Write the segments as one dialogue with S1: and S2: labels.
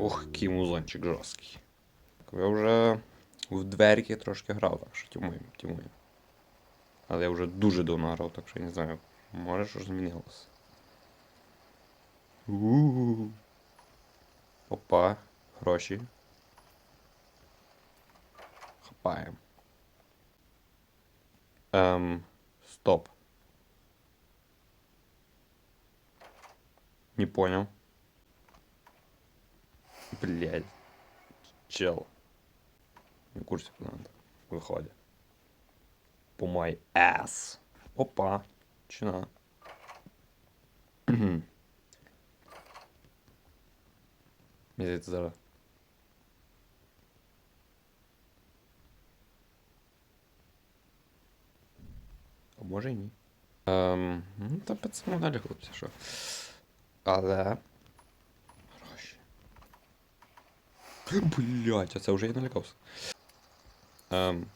S1: Ох, який музончик жорсткий. Я вже в дверки трошки грав, так що тімуємо, тімуємо. Але я вже дуже давно грав, так що я не знаю, може щось змінилося. У-у-у. Опа, гроші. Хапаємо. Ем, стоп. Не понял. Блядь. Чел. Не в курсе, куда надо. Выходит. По мой ass. Опа. Чина. Мені здається, зараз. А може і ні. Ем, ну, та пацану далі, хлопці, що. Але. Блять, а це вже я налякався. Ем.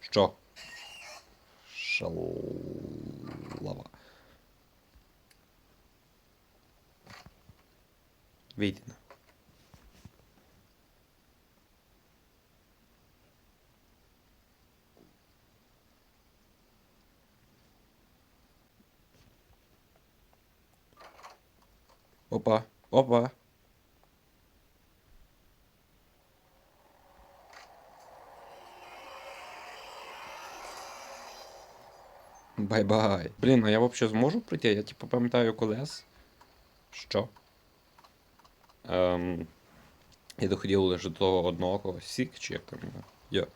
S1: Що? Шалава. Вийди на. Опа, опа. Бай-бай. Блін, а я взагалі зможу пройти? Я типу пам'ятаю колес. Що? Ем, я доходив лише до того одного. Сік, чи як там. Я.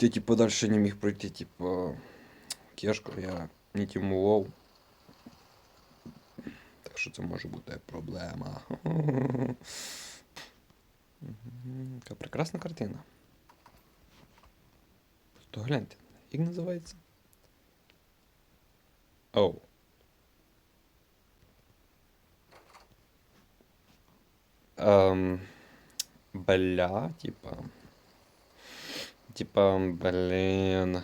S1: Я типу далі не міг пройти, типу. Кешку я не тімував. Так що це може бути проблема. Яка прекрасна картина. То гляньте, як називається? Оу. Ем, бля, типа. Типа, блін.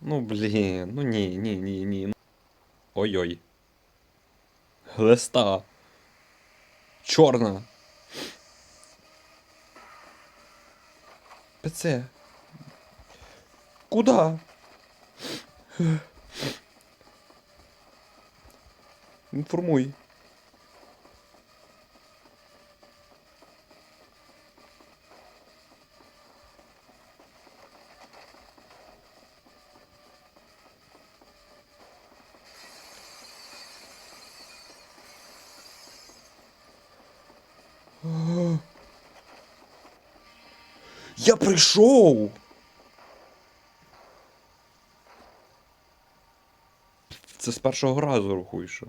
S1: Ну, блін, ну ні, ні, ні, ні. Ой-ой. Глиста. Чорна. ПЦ. Куда? Інформуй. Я прийшов. Це з першого разу рахуй, що.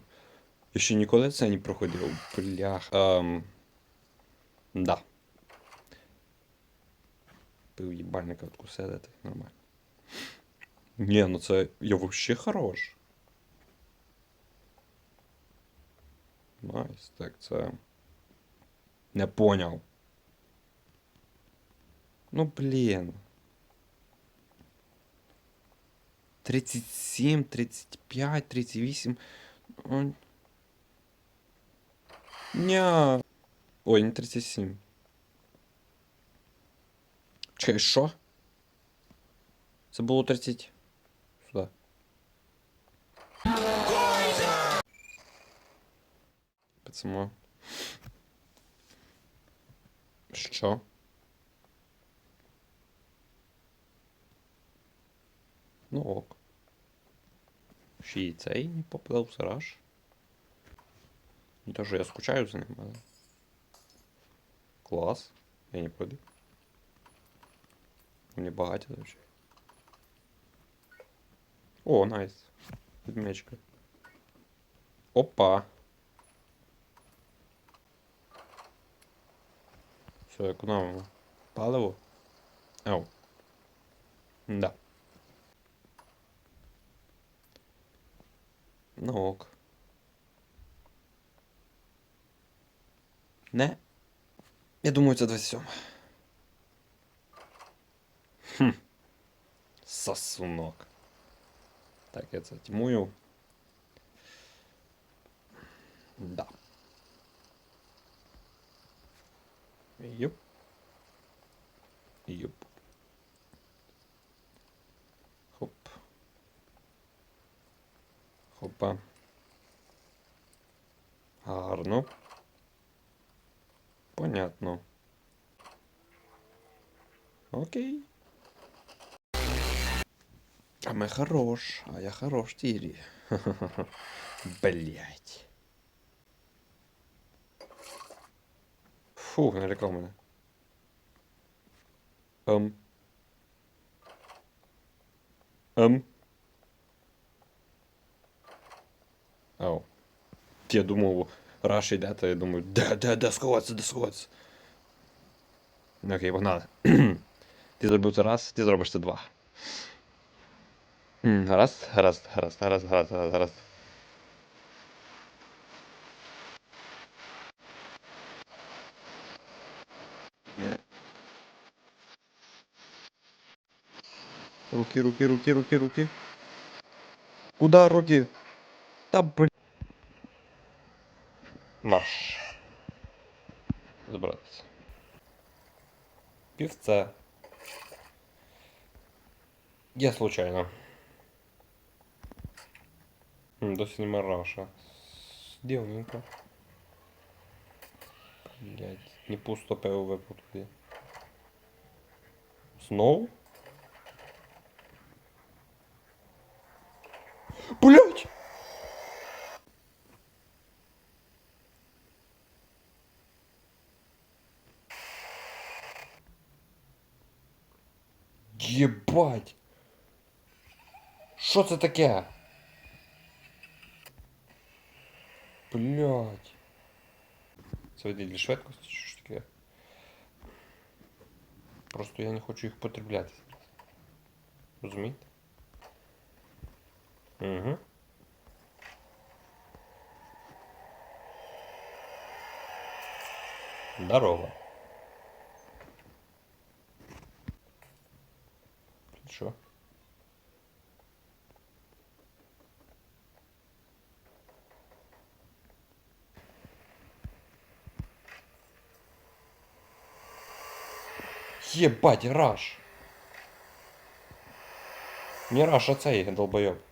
S1: Я ще ніколи це не проходив. Блях. Ем... Да. Пив їбальника откусити, нормально. Ні, ну це я вообще хорош. Найс, так це. Не поняв. Ну, блін. 37, 35, 38. Ой. Ня. Ой, не 37. Чекай, що? Це було 30. Сюди. Пацамо. Що? Ну ок Ще й цей не поплив в сараж. Не то, що я скучаю за ним, але. Клас. Я не проти. Вони багаті завжди. О, найс. Відмічка. Опа. Все, економимо. Паливо? Ау. Да. Ну ок. Не. Я думаю, це 27. Хм. Сосунок. Так, я це тьмую. Да. Хопа. Гарно. Понятно. Окей. А мы хорош, а я хорош, Тири. Блять. Фу, налякав мене. Ем. Ем. Ау. Я думав, Раш йде, то я думаю, де, де, де сховатися, де сховатися. Ну, Окей, погнали. ти зробив це раз, ти зробиш це два. Гаразд, гаразд, гаразд, гаразд, гаразд, гаразд, гаразд. Руки, руки, руки, руки, руки. Куда руки? Та блин. Наш. Забратися. Півце. Я случайно. Досі нема раша. Дивненько. Блять, не пусто ПОВ тут. Снова? Блять! Єбать! Що це таке? Блять. Це види для швидкості чи що ж таке? Просто я не хочу їх потребляти. Розумієте? Угу. Здорово. Що? Ебать, раш. Не раш, а цей долбоёб.